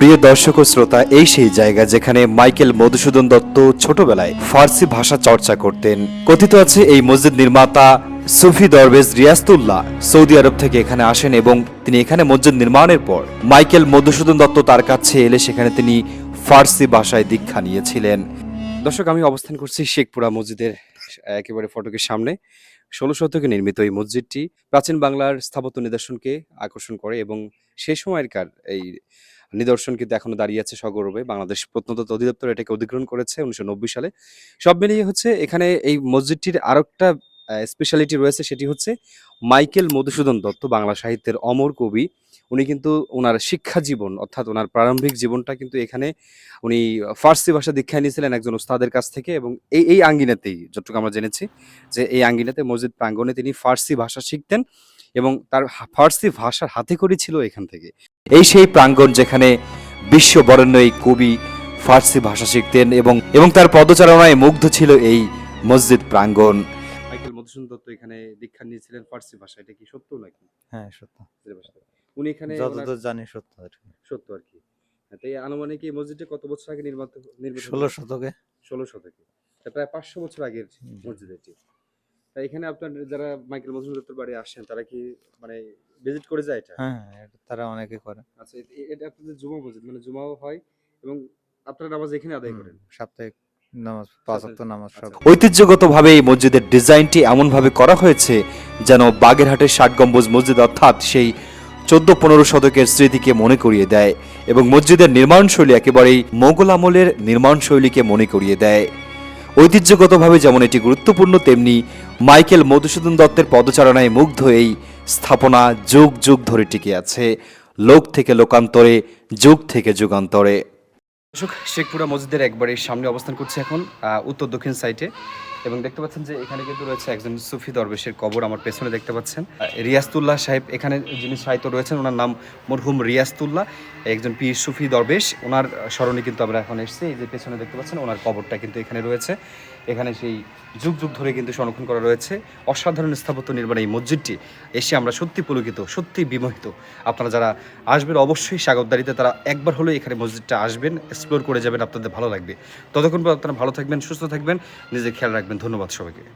প্রিয় দর্শক ও শ্রোতা, এই সেই জায়গা যেখানে মাইকেল মধুসূদন দত্ত ছোটবেলায় ফার্সি ভাষা চর্চা করতেন। কথিত আছে, এই মসজিদ নির্মাতা সুফি দরবেজ রিয়াস্তুল্লাহ সৌদি আরব থেকে এখানে আসেন এবং তিনি এখানে মসজিদ নির্মাণের পর মাইকেল মধুসূদন দত্ত তার কাছে এলে সেখানে তিনি ফার্সি ভাষায় দীক্ষা নিয়েছিলেন। দর্শক, আমি অবস্থান করছি শেখপুরা মসজিদের একেবারে ফটকের সামনে। ষোলো শতকে নির্মিত এই মসজিদটি প্রাচীন বাংলার স্থাপত্য নিদর্শনকে আকর্ষণ করে এবং সে সময়কার এই নিদর্শন কিন্তু এখনও দাঁড়িয়ে আছে সগৌরবে। বাংলাদেশ প্রত্নতত্ত্ব অধিদপ্তর এটাকে অধিগ্রহণ করেছে উনিশশো নব্বই সালে। সব মিলিয়ে হচ্ছে এখানে এই মসজিদটির আরও একটা স্পেশালিটি রয়েছে, সেটি হচ্ছে মাইকেল মধুসূদন দত্ত, বাংলা সাহিত্যের অমর কবি। উনি কিন্তু ওনার শিক্ষা জীবন অর্থাৎ ওনার প্রারম্ভিক জীবনটা কিন্তু এখানে উনি ফার্সি ভাষা দীক্ষা নিয়েছিলেন একজন ওস্তাদের কাছ থেকে এবং এই এই আঙ্গিনাতেই যতটুকু আমরা জেনেছি যে এই আঙ্গিনাতে মসজিদ প্রাঙ্গণে তিনি ফার্সি ভাষা শিখতেন এবং তার ফার্সি ভাষার হাতে করি ছিল এখান থেকে। এই সেই প্রাঙ্গণ যেখানে বিশ্ব বরেণ্য এই কবি ফার্সি ভাষা শিখতেন এবং এবং তার পদচারণায় মুগ্ধ ছিল এই মসজিদ প্রাঙ্গণ। মাইকেল মধুসূদন দত্ত এখানে দীক্ষা নিয়েছিলেন ফার্সি ভাষা এটা কি সত্য নাকি? হ্যাঁ সত্য। উনি এখানে যতদূর জানি সত্য আর কি। সত্য আর কি। হ্যাঁ, তো এই আনুমানিক এই মসজিদটা কত বছর আগে নির্মিত নির্মিত ষোলো শতকে। ষোলো শতকে। প্রায় পাঁচশো বছর আগের। মসজিদ এটি তা এখানে আপনার যারা মাইকেল মধুসূদন বাড়ি আসেন তারা কি মানে ভিজিট করে যায় এটা? হ্যাঁ তারা অনেকে করে। আচ্ছা এটা আপনাদের জুমা মসজিদ মানে জুমাও হয় এবং আপনারা নামাজ এখানে আদায় করেন? সাপ্তাহিক নামাজ পাঁচ ওয়াক্ত নামাজ আচ্ছা। ঐতিহ্যগতভাবে এই মসজিদের ডিজাইনটি এমনভাবে করা হয়েছে যেন বাগেরহাটের ষাট গম্বুজ মসজিদ অর্থাৎ সেই চোদ্দ পনেরো শতকের স্মৃতিকে মনে করিয়ে দেয় এবং মসজিদের নির্মাণশৈলী একেবারেই মোগল আমলের নির্মাণশৈলীকে মনে করিয়ে দেয়। ঐতিহ্যগতভাবে যেমন এটি গুরুত্বপূর্ণ, তেমনি মাইকেল মধুসূদন দত্তের পদচারণায় মুগ্ধ এই স্থাপনা যুগ যুগ ধরে টিকে আছে, লোক থেকে লোকান্তরে, যুগ থেকে যুগান্তরে। দর্শক, শেখপুরা মসজিদের একবারে সামনে অবস্থান করছে এখন উত্তর দক্ষিণ সাইডে এবং দেখতে পাচ্ছেন যে এখানে কিন্তু রয়েছে একজন সুফি দরবেশের কবর আমার পেছনে দেখতে পাচ্ছেন। আহ, রিয়াস্তুল্লাহ সাহেব এখানে যিনি সাহিত্য রয়েছেন ওনার নাম মরহুম রিয়াস্তুল্লাহ একজন পীর সুফি দরবেশ। ওনার স্মরণে কিন্তু আমরা এখন এসেছি এই যে পেছনে দেখতে পাচ্ছেন ওনার কবরটা কিন্তু এখানে রয়েছে। এখানে সেই যুগ যুগ ধরে কিন্তু সংরক্ষণ করা রয়েছে। অসাধারণ স্থাপত্য নির্মাণ এই মসজিদটি। এসে আমরা সত্যি পুলকিত সত্যি বিমোহিত। আপনারা যারা আসবেন অবশ্যই স্বাগতদারিতে তারা একবার হলেও এখানে মসজিদটা আসবেন এক্সপ্লোর করে যাবেন আপনাদের ভালো লাগবে। ততক্ষণ পর আপনারা ভালো থাকবেন সুস্থ থাকবেন নিজের খেয়াল রাখবেন। ধন্যবাদ সবাইকে।